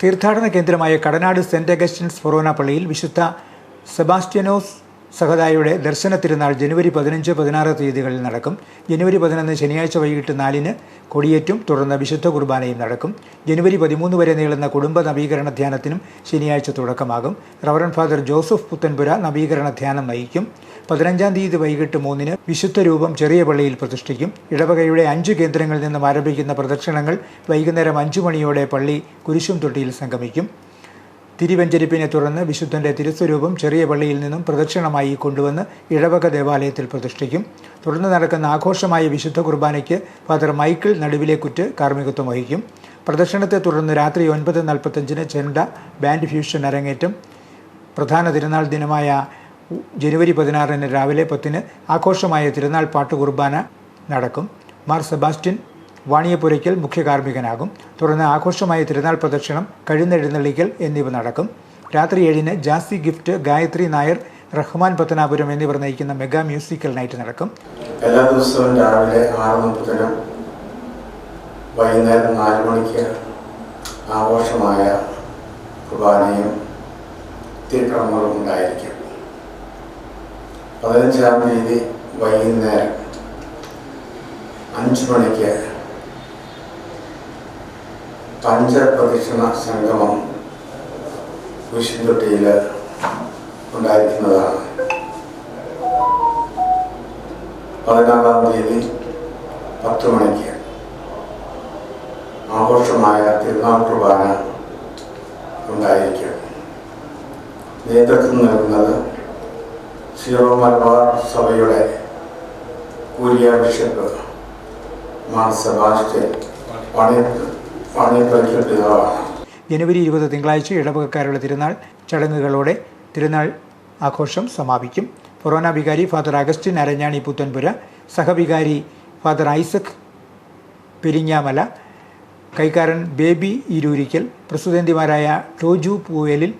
തീർത്ഥാടന കേന്ദ്രമായ Kadanad saint Augustine's ഫൊറോന പള്ളിയിൽ വിശുദ്ധ സെബാസ്റ്റ്യനോസ് സഹദായുടെ ദർശന തിരുനാൾ ജനുവരി പതിനഞ്ച് പതിനാറ് തീയതികളിൽ നടക്കും. ജനുവരി പതിനൊന്ന് ശനിയാഴ്ച വൈകിട്ട് നാലിന് കൊടിയേറ്റും തുടർന്ന് വിശുദ്ധ കുർബാനയും നടക്കും. ജനുവരി പതിമൂന്ന് വരെ നീളുന്ന കുടുംബ നവീകരണ ധ്യാനത്തിനും ശനിയാഴ്ച തുടക്കമാകും. റവറൻ ഫാദർ ജോസഫ് പുത്തൻപുര നവീകരണ ധ്യാനം നയിക്കും പതിനഞ്ചാം തീയതി വൈകിട്ട് മൂന്നിന് വിശുദ്ധ രൂപം ചെറിയ പള്ളിയിൽ പ്രതിഷ്ഠിക്കും. ഇടവകയുടെ അഞ്ച് കേന്ദ്രങ്ങളിൽ നിന്നും ആരംഭിക്കുന്ന പ്രദക്ഷിണങ്ങൾ വൈകുന്നേരം അഞ്ചു മണിയോടെ പള്ളി കുരിശും തൊട്ടിയിൽ സംഗമിക്കും. തിരുവഞ്ചരിപ്പിനെ തുടർന്ന് വിശുദ്ധന്റെ തിരുസ്വരൂപം ചെറിയ പള്ളിയിൽ നിന്നും പ്രദക്ഷിണമായി കൊണ്ടുവന്ന് ഇഴവക ദേവാലയത്തിൽ പ്രതിഷ്ഠിക്കും. തുടർന്ന് നടക്കുന്ന ആഘോഷമായ വിശുദ്ധ കുർബാനയ്ക്ക് ഫാദർ മൈക്കിൾ നടുവിലേക്കുറ്റ് കാർമ്മികത്വം വഹിക്കും. പ്രദക്ഷിണത്തെ തുടർന്ന് രാത്രി ഒൻപത് നാൽപ്പത്തഞ്ചിന് ചെണ്ട ബാൻഡ് ഫ്യൂഷൻ അരങ്ങേറ്റം. പ്രധാന തിരുനാൾ ദിനമായ ജനുവരി പതിനാറിന് രാവിലെ പത്തിന് ആഘോഷമായ തിരുനാൾ പാട്ട് കുർബാന നടക്കും. മാർ സെബാസ്റ്റ്യൻ വാണിയപ്പുരയ്ക്കൽ മുഖ്യ കാർമ്മികനാകും തുടർന്ന് ആഘോഷമായ തിരുനാൾ പ്രദക്ഷിണം കഴുന്നെഴുന്നള്ളിക്കൽ എന്നിവ നടക്കും. രാത്രി ഏഴിന് ജാസി ഗിഫ്റ്റ് ഗായത്രി നായർ റഹ്മാൻ പത്തനാപുരം എന്നിവർ നയിക്കുന്ന മെഗാ മ്യൂസിക്കൽ നൈറ്റ് നടക്കും. എല്ലാ ദിവസവും രാവിലെ ആറ് മുപ്പതിനും വൈകുന്നേരം നാല് മണിക്ക് ആഘോഷമായ കുർബാനയും തിരുക്രമങ്ങളും ഉണ്ടായിരിക്കും. പതിനഞ്ചാം തീയതി വൈകുന്നേരം അഞ്ച് മണിക്ക് പഞ്ചപ്രദക്ഷിണ സംഗമം കുരിശുതൊട്ടിയിൽ ഉണ്ടായിരിക്കുന്നതാണ്. പതിനാറാം തീയതി പത്ത് മണിക്ക് ആഘോഷമായ തിരുനാൾ കുർബാന ഉണ്ടായിരിക്കും. നേതൃത്വം നൽകുന്നത് സീറോ മലബാർ സഭയുടെ കൂരിയ ബിഷപ്പ് മാർ സെബാസ്റ്റ്യൻ ജനുവരി ഇരുപത് തിങ്കളാഴ്ച ഇടവകക്കാരുടെ തിരുനാൾ ചടങ്ങുകളോടെ തിരുനാൾ ആഘോഷം സമാപിക്കും. ഫൊറോന വികാരി ഫാദർ അഗസ്റ്റിൻ അരഞ്ഞാണി പുത്തൻപുര സഹവികാരി ഫാദർ ഐസക് പെരിഞ്ഞാമല കൈക്കാരൻ ബേബി ഇരൂരിക്കൽ പ്രസിഡന്റിമാരായ ടോജു പൂവേലിൽ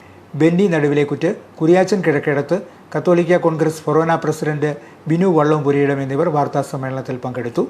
ബെന്നി നടുവിലേക്കുറ്റ് കുരിയാച്ചൻ കിഴക്കിടത്ത് കത്തോലിക്ക കോൺഗ്രസ് ഫൊറോന പ്രസിഡന്റ് ബിനു വള്ളംപുരിയിടം എന്നിവർ വാർത്താ സമ്മേളനത്തിൽ പങ്കെടുത്തു.